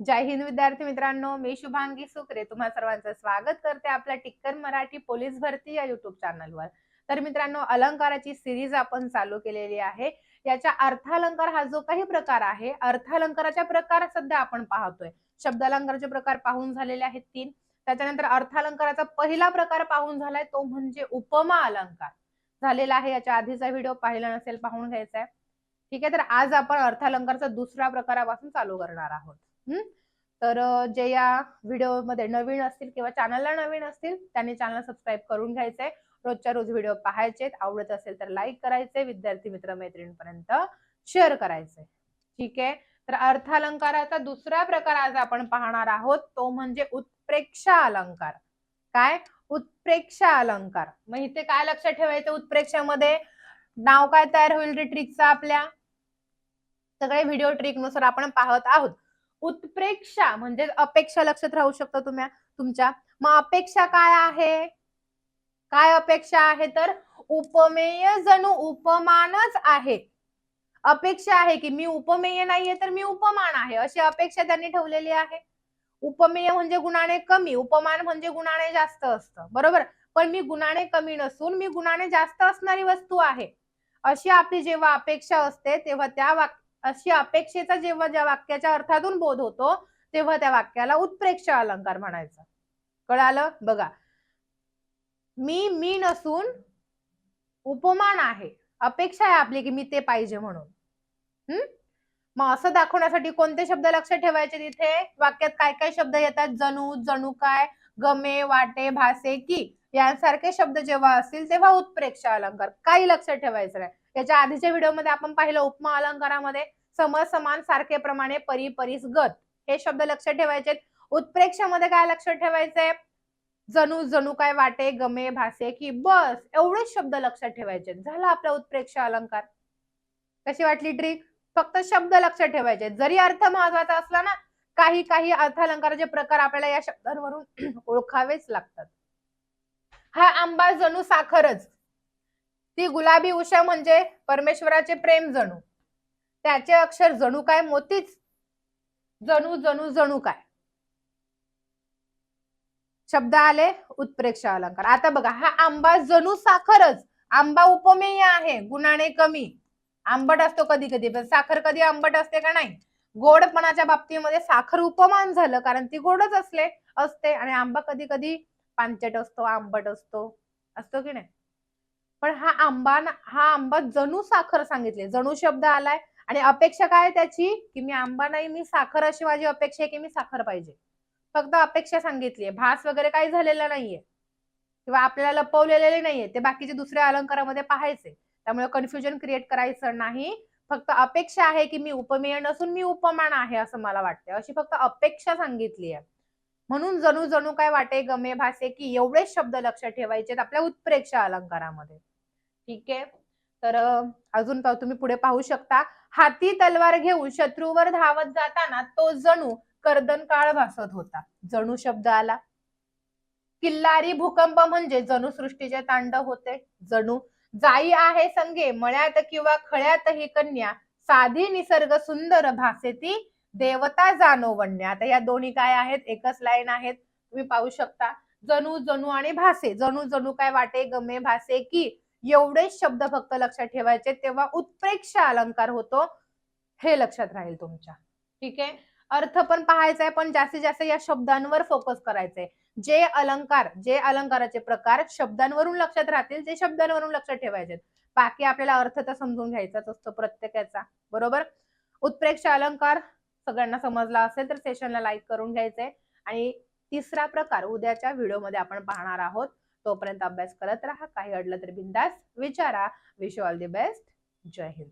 जय हिंद विद्यार्थी मित्रांनो मी शुभांगी सुकरे तुम्हा सर्वांचं स्वागत करते आपल्या टिक्कर मराठी पोलीस भरती या युट्यूब चॅनलवर तर मित्रांनो अलंकाराची सिरीज आपण चालू केलेली आहे. याच्या अर्थालंकार हा जो काही प्रकार आहे अर्थालंकाराच्या प्रकार सध्या आपण पाहतोय. शब्दालंकाराचे प्रकार पाहून झालेले आहेत तीन. त्याच्यानंतर अर्थालंकाराचा पहिला प्रकार पाहून झालाय तो म्हणजे उपमा अलंकार. झालेला आहे याच्या आधीचा व्हिडिओ पाहिला नसेल पाहून घ्यायचा आहे. ठीक आहे तर आज आपण अर्थालंकारचा दुसऱ्या प्रकारापासून चालू करणार आहोत. तर जे या व्हिडिओमध्ये नवीन असतील किंवा चॅनलला नवीन असतील त्यांनी चॅनल सबस्क्राईब करून घ्यायचंय. रोजच्या रोज व्हिडिओ पाहायचे आवडत असेल तर लाईक करायचे विद्यार्थी मित्र मैत्रिणींपर्यंत शेअर करायचे ठीक आहे? तर अर्थालंकाराचा दुसरा प्रकार आज आपण पाहणार आहोत तो म्हणजे उत्प्रेक्षा अलंकार. काय? उत्प्रेक्षा अलंकार. मग इथे काय लक्षात ठेवायचं उत्प्रेक्षामध्ये? नाव काय तयार होईल रे ट्रिकचा आपल्या? सगळे व्हिडिओ ट्रिकनुसार आपण पाहत आहोत. उत्प्रेक्षा म्हणजे अपेक्षा लक्षात राहू शकता तुम्ही तुमच्या. मग अपेक्षा काय आहे? काय अपेक्षा आहे? तर उपमेय जणू उपमानच आहे अपेक्षा आहे की मी उपमेय नाहीये तर मी उपमान आहे. अशी अपेक्षा त्यांनी ठेवलेली आहे. उपमेय म्हणजे गुणाने कमी उपमान म्हणजे गुणाने जास्त असतं. बरोबर? पण मी गुणाने कमी नसून मी गुणाने जास्त असणारी वस्तू आहे. अशी आपली जेव्हा अपेक्षा असते तेव्हा त्या वाक अशी अपेक्षेचा जेव्हा ज्या वाक्याच्या अर्थातून बोध होतो तेव्हा त्या वाक्याला उत्प्रेक्ष अलंकार म्हणायचा. कळालं? बघा. मी मी नसून उपमान आहे. अपेक्षा आहे आपली की मी ते पाहिजे म्हणून. हम्म मग असं दाखवण्यासाठी कोणते शब्द लक्षात ठेवायचे तिथे? वाक्यात काय काय शब्द येतात? जणू जणू काय गमे वाटे भासे की यांसारखे शब्द जेव्हा असतील तेव्हा उत्प्रेक्ष अलंकार. काही लक्षात ठेवायचं नाही. याच्या आधीच्या व्हिडिओमध्ये आपण पाहिलं उपमा अलंकारामध्ये सम समान सारखे प्रमाणे परी परीस गत. हे शब्द लक्षात ठेवायचे उत्प्रेक्षामध्ये काय लक्षात ठेवायचंय जणू जणू काय वाटे गमे भासे की बस. एवढेच शब्द लक्षात ठेवायचे झाला आपला उत्प्रेक्ष अलंकार. कशी वाटली ट्रिक फक्त शब्द लक्षात ठेवायचे जरी अर्थ महत्त्वाचा असला ना काही काही अर्थालंकाराचे प्रकार आपल्याला या शब्दांवरून ओळखावेच लागतात. हा आंबा जणू साखरच. ती गुलाबी उषा म्हणजे परमेश्वराचे प्रेम जणू. त्याचे अक्षर जणू काय? मोतीच. जणू जणू जणू काय? शब्द आले उत्प्रेक्ष अलंकार. आता बघा हा आंबा जणू साखरच. आंबा उपमेय आहे गुणाने कमी. आंबट असतो कधी कधी पण साखर कधी आंबट असते का नाही? गोडपणाच्या बाबतीमध्ये साखर उपमान झालं कारण ती गोडच असले असते. आणि आंबा कधी कधी पांचट असतो आंबट असतो. असतो की नाही? पण हा आंबा हा आंबा जणू साखर सांगितले. जणू शब्द आलाय. आणि अपेक्षा काय त्याची? की मी आंबा नाही मी साखर अशी माझी अपेक्षा आहे की मी साखर पाहिजे. फक्त अपेक्षा सांगितलीये. भास वगैरे काही झालेला नाहीये. किंवा आपल्याला लपवलेले नाहीये. ते बाकीचे दुसऱ्या अलंकारामध्ये पाहायचे. त्यामुळे कन्फ्युजन क्रिएट करायचं नाही. फक्त अपेक्षा आहे की मी उपमेय नसून मी उपमान आहे असं मला वाटतं अशी फक्त अपेक्षा सांगितली आहे म्हणून जणू जणू काय वाटे गमे भासे की एवढेच शब्द लक्षात ठेवायचे आपल्या उत्प्रेक्षा अलंकारामध्ये. ठीक आहे? तर अजून पाहू तुम्ही पुढे पाहू शकता. हाती तलवार घेऊन शत्रूवर धावत जाताना तो जणू कर्दन काळ भासत होता. जणू शब्द आला. किल्लारी भूकंप म्हणजे जणू सृष्टीचे तांडव होते. जणू जाई आहे संगे मळ्यात किंवा खळ्यात ही कन्या साधी निसर्ग सुंदर भासे ती देवता जाणवण्या. आता या दोन्ही काय आहेत? एकच लाईन आहेत. तुम्ही पाहू शकता. जणू जणू आणि भासे. जणू जणू काय वाटे? गमे भासे की एवढे शब्द फक्त लक्षात ठेवायचे तेव्हा उत्प्रेक्ष अलंकार होतो हे लक्षात राहील तुमच्या. ठीक आहे? अर्थ पण पाहायचा आहे पण जास्तीत जास्त या शब्दांवर फोकस करायचंय. जे अलंकार जे अलंकाराचे प्रकार शब्दांवरून लक्षात राहतील ते शब्दांवरून लक्षात ठेवायचे बाकी आपल्याला अर्थ तर समजून घ्यायचाच असतो प्रत्येकाचा. बरोबर? उत्प्रेक्ष अलंकार सगळ्यांना समजला असेल तर सेशनला लाईक करून घ्यायचंय. आणि तिसरा प्रकार उद्याच्या व्हिडिओमध्ये आपण पाहणार आहोत. तोपर्यंत अभ्यास करत राहा. काही अडलं तर बिंदास विचारा. विश ऑल दी बेस्ट जय हिंद.